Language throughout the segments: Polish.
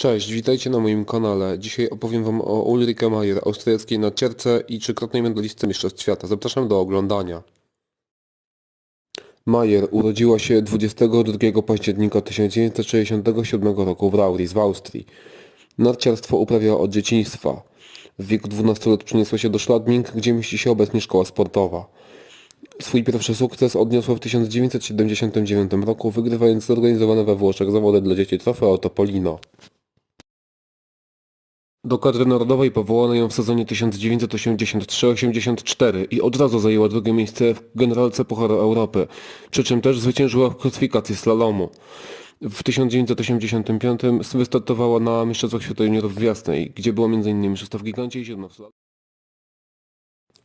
Cześć, witajcie na moim kanale. Dzisiaj opowiem Wam o Ulrike Mayer, austriackiej narciarce i trzykrotnej medalistce Mistrzostw Świata. Zapraszam do oglądania. Mayer urodziła się 22 października 1967 roku w Rauris w Austrii. Narciarstwo uprawiała od dzieciństwa. W wieku 12 lat przeniosła się do Schladming, gdzie mieści się obecnie szkoła sportowa. Swój pierwszy sukces odniosła w 1979 roku, wygrywając zorganizowane we Włoszech zawody dla dzieci Trofeo Topolino. Do kadry narodowej powołano ją w sezonie 1983-84 i od razu zajęła drugie miejsce w generalce Pucharu Europy, przy czym też zwyciężyła w klasyfikacji slalomu. W 1985 wystartowała na Mistrzostwach Świata Juniorów w Jasnej, gdzie była m.in. szósta w gigancie i siódma w slalomie.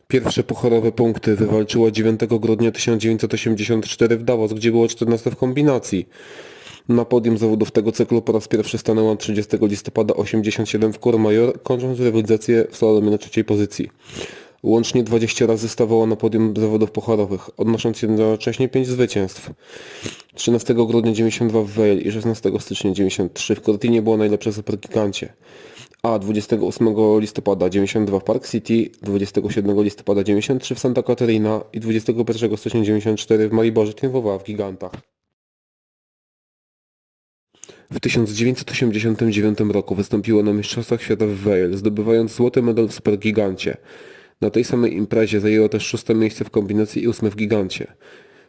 Pierwsze pucharowe punkty wywalczyła 9 grudnia 1984 w Davos, gdzie było 14 w kombinacji. Na podium zawodów tego cyklu po raz pierwszy stanęła 30 listopada 87 w Courmayeur, kończąc rywalizację w slalomie na trzeciej pozycji. Łącznie 20 razy stawała na podium zawodów pucharowych, odnosząc jednocześnie 5 zwycięstw. 13 grudnia 92 w Vale i 16 stycznia 93 w Cortinie była najlepsza supergigancie. A 28 listopada 92 w Park City, 27 listopada 93 w Santa Caterina i 21 stycznia 94 w Mariborze triumfowała w gigantach. W 1989 roku wystąpiła na Mistrzostwach Świata w Vale, zdobywając złoty medal w Supergigancie. Na tej samej imprezie zajęła też szóste miejsce w kombinacji i ósme w gigancie.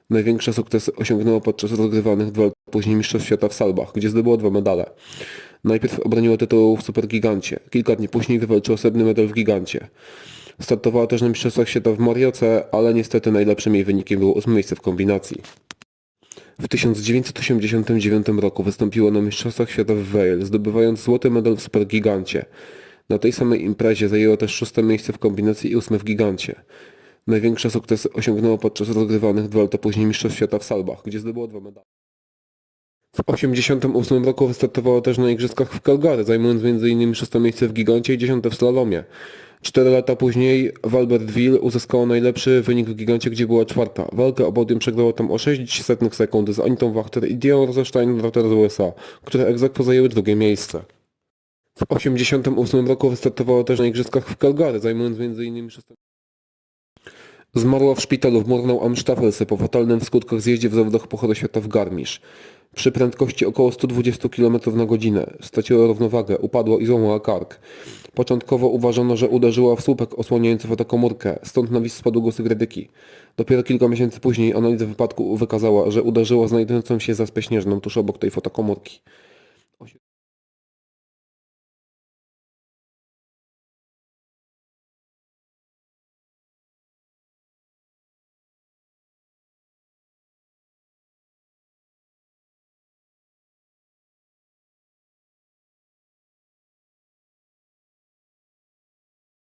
Największy sukces osiągnęła podczas rozgrywanych dwa lata później Mistrzostw Świata w Salbach, gdzie zdobyła dwa medale. Najpierw obroniła tytuł w Supergigancie, kilka dni później wywalczyła srebrny medal w gigancie. Startowała też na Mistrzostwach Świata w Morioce, ale niestety najlepszym jej wynikiem było ósme miejsce w kombinacji. W 1989 roku wystąpiła na Mistrzostwach Świata w Vale, zdobywając złoty medal w Supergigancie. Na tej samej imprezie zajęła też szóste miejsce w kombinacji i ósme w gigancie. Największy sukces osiągnęła podczas rozgrywanych dwa lata później Mistrzostw Świata w Salbach, gdzie zdobyła dwa medale. W 1988 roku wystartowała też na Igrzyskach w Calgary, zajmując m.in. szóste miejsce w gigancie i dziesiąte w slalomie. Cztery lata później w Albertville uzyskała najlepszy wynik w gigancie, gdzie była czwarta. Walkę o podium przegrała tam o 6 setnych sekundy z Anitą Wachter i Dion Rosenstein-Wachter z USA, które aequo zajęły drugie miejsce. W 1988 roku wystartowała też na Igrzyskach w Calgary, zajmując m.in. szóste Zmarła w szpitalu w Murnau am Staffelsee po fatalnym w skutkach zjeździe w zawodach Pucharu Świata w Garmisch. Przy prędkości około 120 km na godzinę straciła równowagę, upadła i złamała kark. Początkowo uważano, że uderzyła w słupek osłaniający fotokomórkę, stąd na wis spadł głosy krytyki. Dopiero kilka miesięcy później analiza wypadku wykazała, że uderzyła znajdującą się zaspę śnieżną tuż obok tej fotokomórki.